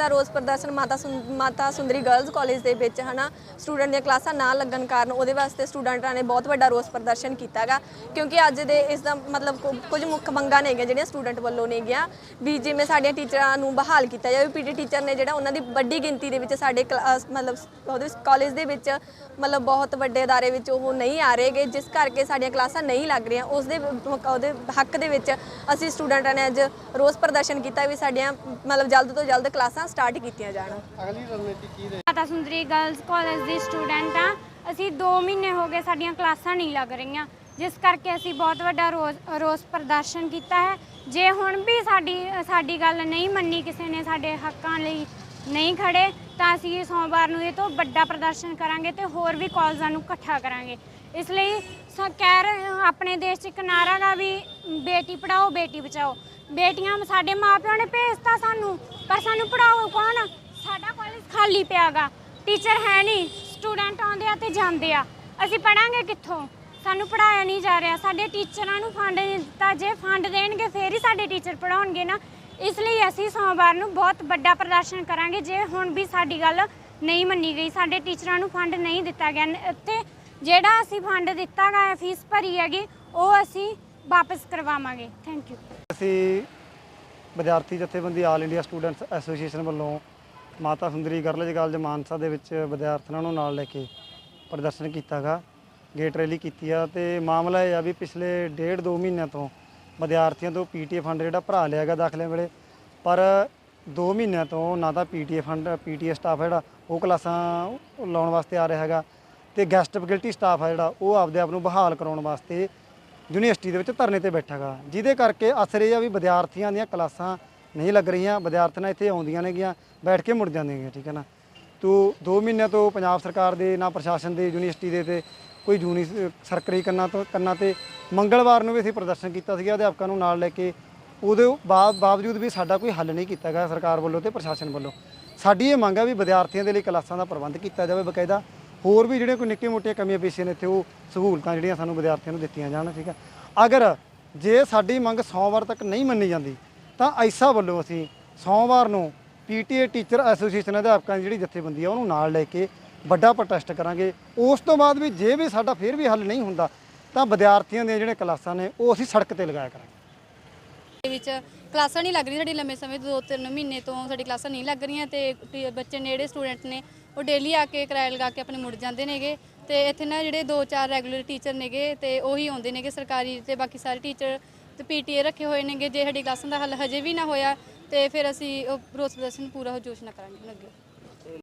ਦਾ ਰੋਸ ਪ੍ਰਦਰਸ਼ਨ ਮਾਤਾ ਸੁੰ- ਮਾਤਾ ਸੁੰਦਰੀ ਗਰਲਜ਼ ਕਾਲਜ ਦੇ ਵਿੱਚ ਹਨਾ ਸਟੂਡੈਂਟ ਦੀਆਂ ਕਲਾਸਾਂ ਨਾ ਲੱਗਣ ਕਾਰਨ ਉਹਦੇ ਵਾਸਤੇ ਸਟੂਡੈਂਟਾਂ ਨੇ ਬਹੁਤ ਵੱਡਾ ਰੋਸ ਪ੍ਰਦਰਸ਼ਨ ਕੀਤਾਗਾ ਕਿਉਂਕਿ ਅੱਜ ਦੇ ਇਸ ਦਾ ਮਤਲਬ ਕੁ- ਕੁਝ ਮੁੱਖ ਮੰਗਾਂ ਨੇਗੀਆਂ ਜਿਹੜੀਆਂ ਸਟੂਡੈਂਟ ਵੱਲੋਂ ਨੇਗੀਆਂ, ਵੀ ਜਿਵੇਂ ਸਾਡੀਆਂ ਟੀਚਰਾਂ ਨੂੰ ਬਹਾਲ ਕੀਤਾ ਜਾਵੇ ਪੀਟੀ ਟੀਚਰ ਨੇ ਜਿਹੜਾ ਉਹਨਾਂ ਦੀ ਵੱਡੀ ਗਿਣਤੀ ਦੇ ਵਿੱਚ ਸਾਡੇ ਕਲਾਸ ਮਤਲਬ ਉਹਦੇ ਕਾਲਜ ਦੇ ਵਿੱਚ ਮਤਲਬ ਬਹੁਤ ਵੱਡੇ ਅਦਾਰੇ ਵਿੱਚ ਉਹ ਨਹੀਂ ਆ ਰਹੇਗੇ ਜਿਸ ਕਰਕੇ ਸਾਡੀਆਂ ਕਲਾਸਾਂ ਨਹੀਂ ਲੱਗ ਰਹੀਆਂ। ਉਸ ਦੇ ਉਹਦੇ ਹੱਕ ਦੇ ਵਿੱਚ ਅਸੀਂ ਸਟੂਡੈਂਟਾਂ ਨੇ ਅੱਜ ਰੋਸ ਪ੍ਰਦਰਸ਼ਨ ਕੀਤਾ ਵੀ ਸਾਡੀਆਂ ਮਤਲਬ ਜਲਦ ਤੋਂ ਜਲਦ ਕਲਾਸਾਂ ਸਟਾਰਟ ਕੀਤੀਆਂ ਜਾਣ। ਅਗਲੀ ਰਣਨੀਤੀ ਕੀ ਰਹੇ? ਮਾਤਾ ਸੁੰਦਰੀ ਗਰਲਸ ਕਾਲਜ ਦੀ ਸਟੂਡੈਂਟ ਆ। ਅਸੀਂ 2 ਮਹੀਨੇ ਹੋ ਗਏ ਸਾਡੀਆਂ ਕਲਾਸਾਂ ਨਹੀਂ ਲੱਗ ਰਹੀਆਂ। ਜਿਸ ਕਰਕੇ ਅਸੀਂ ਬਹੁਤ ਵੱਡਾ ਰੋਸ ਰੋਸ ਪ੍ਰਦਰਸ਼ਨ ਕੀਤਾ ਹੈ। ਜੇ ਹੁਣ ਵੀ ਸਾਡੀ ਸਾਡੀ ਗੱਲ ਨਹੀਂ ਮੰਨੀ ਕਿਸੇ ਨੇ ਸਾਡੇ ਹੱਕਾਂ ਲਈ ਨਹੀਂ ਖੜੇ ਤਾਂ ਅਸੀਂ ਸੋਮਵਾਰ ਨੂੰ ਇਹ ਤੋਂ ਵੱਡਾ ਪ੍ਰਦਰਸ਼ਨ ਕਰਾਂਗੇ ਤੇ ਹੋਰ ਵੀ ਕਾਲਜਾਂ ਨੂੰ ਇਕੱਠਾ ਕਰਾਂਗੇ। ਇਸ ਲਈ ਸ- ਕਹਿ ਰਹੇ ਹਾਂ, ਆਪਣੇ ਦੇਸ਼ 'ਚ ਇੱਕ ਨਾਰਾ ਗਾ ਵੀ ਬੇਟੀ ਪੜਾਓ ਬੇਟੀ ਬਚਾਓ। ਬੇਟੀਆਂ ਸਾਡੇ ਮਾਪਿਆਂ ਨੇ ਭੇਜਤਾ ਸਾਨੂੰ। ਪਰ ਸਾਨੂੰ ਪੜਾਓ ਕੌਣ ਸਾਡਾ ਕਾਲਜ ਖਾਲੀ ਪਿਆਗਾ। ਟੀਚਰ ਹੈ ਨਹੀਂ ਸਟੂਡੈਂਟ ਆਉਂਦੇ ਆ ਤੇ ਜਾਂਦੇ ਆ। ਅਸੀਂ ਪੜਾਂਗੇ ਕਿੱਥੋਂ? ਸਾਨੂੰ ਪੜਾਇਆ ਨਹੀਂ ਜਾ ਰਿਹਾ। ਸਾਡੇ ਟੀਚਰਾਂ ਨੂੰ ਫੰਡ ਨਹੀਂ ਦਿੱਤਾ ਜੇ ਫੰਡ ਦੇਣਗੇ, ਫੇਰ ਹੀ ਸਾਡੇ ਟੀਚਰ ਪੜਾਉਣਗੇ ਨਾ। ਇਸ ਲਈ ਅਸੀਂ ਸੋਮਵਾਰ ਨੂੰ ਬਹੁਤ ਵੱਡਾ ਪ੍ਰਦਰਸ਼ਨ ਕਰਾਂਗੇ, ਜੇ ਹੁਣ ਵੀ ਸਾਡੀ ਗੱਲ ਨਹੀਂ ਮੰਨੀ ਗਈ। ਸਾਡੇ ਟੀਚਰਾਂ ਨੂੰ ਫੰਡ ਨਹੀਂ ਦਿੱਤਾ ਗਿਆ। ਨ- ਤੇ ਜਿਹੜਾ ਅਸੀਂ ਫੰਡ ਦਿੱਤਾ ਗਿਆ ਫੀਸ ਭਰੀ ਹੈਗੀ, ਉਹ ਅਸੀਂ ਵਾਪਸ ਕਰਵਾਵਾਂਗੇ। ਥੈਂਕ ਯੂ ਅਸੀਂ ਵਿਦਿਆਰਥੀ ਜਥੇਬੰਦੀ ਆਲ ਇੰਡੀਆ ਸਟੂਡੈਂਟਸ ਐਸੋਸੀਏਸ਼ਨ ਵੱਲੋਂ ਮਾਤਾ ਸੁੰਦਰੀ ਗਰਲਜ ਕਾਲਜ ਮਾਨਸਾ ਦੇ ਵਿੱਚ ਵਿਦਿਆਰਥੀਆਂ ਨੂੰ ਨਾਲ ਲੈ ਕੇ ਪ੍ਰਦਰਸ਼ਨ ਕੀਤਾਗਾ ਗੇਟ ਰੈਲੀ ਕੀਤੀ ਆ ਤੇ ਮਾਮਲਾ ਇਹ ਆ ਵੀ ਪਿਛਲੇ ਡੇਢ ਦੋ ਮਹੀਨਿਆਂ ਤੋਂ ਵਿਦਿਆਰਥੀਆਂ ਤੋਂ ਪੀਟੀਏ ਫੰਡ ਜਿਹੜਾ ਭਰਾ ਲਿਆ ਗਿਆ ਦਾਖਲੇ ਵੇਲੇ, ਪਰ 2 ਮਹੀਨਿਆਂ ਤੋਂ ਨਾ ਤਾਂ ਪੀਟੀਏ ਫੰਡ ਪੀਟੀਏ ਸਟਾਫ ਜਿਹੜਾ, ਉਹ ਕਲਾਸਾਂ ਲਾਉਣ ਵਾਸਤੇ ਆ ਰਿਹਾ ਹੈਗਾ ਤੇ ਗੈਸਟ ਫੈਕਲਟੀ ਸਟਾਫ ਆ ਜਿਹੜਾ, ਉਹ ਆਪਦੇ ਆਪ ਨੂੰ ਬਹਾਲ ਕਰਾਉਣ ਵਾਸਤੇ ਯੂਨੀਵਰਸਿਟੀ ਦੇ ਵਿੱਚ ਧਰਨੇ ਤੇ ਬੈਠਾ ਗਾ ਜਿਹਦੇ ਕਰਕੇ ਅਸਰ ਇਹ ਆ ਵੀ ਵਿਦਿਆਰਥੀਆਂ ਦੀਆਂ ਕਲਾਸਾਂ ਨਹੀਂ ਲੱਗ ਰਹੀਆਂ ਵਿਦਿਆਰਥੀਆਂ ਇੱਥੇ ਆਉਂਦੀਆਂ ਨੇਗੀਆਂ, ਬੈਠ ਕੇ ਮੁੜ ਜਾਂਦੀਆਂ, ਠੀਕ ਹੈ ਨਾ? ਤੋ 2 ਮਹੀਨਿਆਂ ਤੋਂ ਪੰਜਾਬ ਸਰਕਾਰ ਦੇ, ਨਾ ਪ੍ਰਸ਼ਾਸਨ ਦੇ, ਯੂਨੀਵਰਸਿਟੀ ਦੇ ਤੇ ਕੋਈ ਜੂਨੀ ਸਰਕਰੀ ਕੰਨਾਂ ਤੋਂ, ਕੰਨਾਂ ਤੇ ਮੰਗਲਵਾਰ ਨੂੰ ਵੀ ਅਸੀਂ ਪ੍ਰਦਰਸ਼ਨ ਕੀਤਾ ਸੀਗਾ, ਅਧਿਆਪਕਾਂ ਨੂੰ ਨਾਲ ਲੈ ਕੇ। ਉਹਦੇ ਬਾਵਜੂਦ ਵੀ ਸਾਡਾ ਕੋਈ ਹੱਲ ਨਹੀਂ ਕੀਤਾ ਗਿਆ ਸਰਕਾਰ ਵੱਲੋਂ ਤੇ ਪ੍ਰਸ਼ਾਸਨ ਵੱਲੋਂ, ਸਾਡੀ ਇਹ ਮੰਗ ਹੈ ਵੀ ਵਿਦਿਆਰਥੀਆਂ ਦੇ ਲਈ ਕਲਾਸਾਂ ਦਾ ਪ੍ਰਬੰਧ ਕੀਤਾ ਜਾਵੇ ਬਕਾਇਦਾ। ਹੋਰ ਵੀ ਜਿਹੜੇ ਕੋਈ ਨਿੱਕੇ ਮੋਟੇ ਕਮੀਆਂ ਪੇਸ਼ੀਆਂ ਨੇ ਇੱਥੇ, ਉਹ ਸਹੂਲਤਾਂ ਜਿਹੜੀਆਂ ਸਾਨੂੰ ਵਿਦਿਆਰਥੀਆਂ ਨੂੰ ਦਿੱਤੀਆਂ ਜਾਣ, ਠੀਕ ਹੈ ਅਗਰ ਜੇ ਸਾਡੀ ਮੰਗ ਸੋਮਵਾਰ ਤੱਕ ਨਹੀਂ ਮੰਨੀ ਜਾਂਦੀ, ਤਾਂ ਐਸਾ ਵੱਲੋਂ ਅਸੀਂ ਸੋਮਵਾਰ ਨੂੰ ਪੀਟੀਏ ਟੀਚਰ ਐਸੋਸੀਏਸ਼ਨ ਅਧਿਆਪਕਾਂ ਦੀ ਜਿਹੜੀ ਜਥੇਬੰਦੀ ਆ, ਉਹਨੂੰ ਨਾਲ ਲੈ ਕੇ ਵੱਡਾ ਪ੍ਰੋਟੈਸਟ ਕਰਾਂਗੇ। ਉਸ ਤੋਂ ਬਾਅਦ ਵੀ ਜੇ ਵੀ ਸਾਡਾ ਫਿਰ ਵੀ ਹੱਲ ਨਹੀਂ ਹੁੰਦਾ, ਤਾਂ ਵਿਦਿਆਰਥੀਆਂ ਦੀਆਂ ਜਿਹੜੀਆਂ ਕਲਾਸਾਂ ਨੇ, ਉਹ ਅਸੀਂ ਸੜਕ ਤੇ ਲਗਾਇਆ ਕਰਾਂਗੇ। ਦੇ ਵਿੱਚ ਕਲਾਸਾਂ ਨਹੀਂ ਲੱਗ ਰਹੀ ਸਾਡੀ ਲੰਮੇ ਸਮੇਂ ਤੋਂ 2-3 ਮਹੀਨੇ ਤੋਂ ਸਾਡੀ ਕਲਾਸਾਂ ਨਹੀਂ ਲੱਗ ਰਹੀਆਂ ਤੇ ਬੱਚੇ ਨੇੜੇ ਸਟੂਡੈਂਟ ਨੇ ਉਹ ਡੇਲੀ ਆ ਕੇ ਕਿਰਾਇਆ ਲਗਾ ਕੇ ਆਪਣੇ ਮੁੜ ਜਾਂਦੇ ਨੇਗੇ ਤੇ ਇੱਥੇ ਨਾ ਜਿਹੜੇ 2-4 ਰੈਗੂਲਰ ਟੀਚਰ ਨੇਗੇ ਤੇ ਉਹੀ ਆਉਂਦੇ ਨੇਗੇ ਸਰਕਾਰੀ ਤੇ ਬਾਕੀ ਸਾਰੇ ਟੀਚਰ ਤੇ ਪੀਟੀਏ ਰੱਖੇ ਹੋਏ ਨੇਗੇ, ਜੇ ਸਾਡੀ ਕਲਾਸਾਂ ਦਾ ਹੱਲ ਹਜੇ ਵੀ ਨਾ ਹੋਇਆ ਤੇ ਫਿਰ ਅਸੀਂ ਉਹ ਰੋਸ ਪ੍ਰਦਰਸ਼ਨ ਪੂਰਾ ਹੋ ਜੋਸ਼ ਨਾ ਕਰਾਂਗੇ ਅੱਗੇ।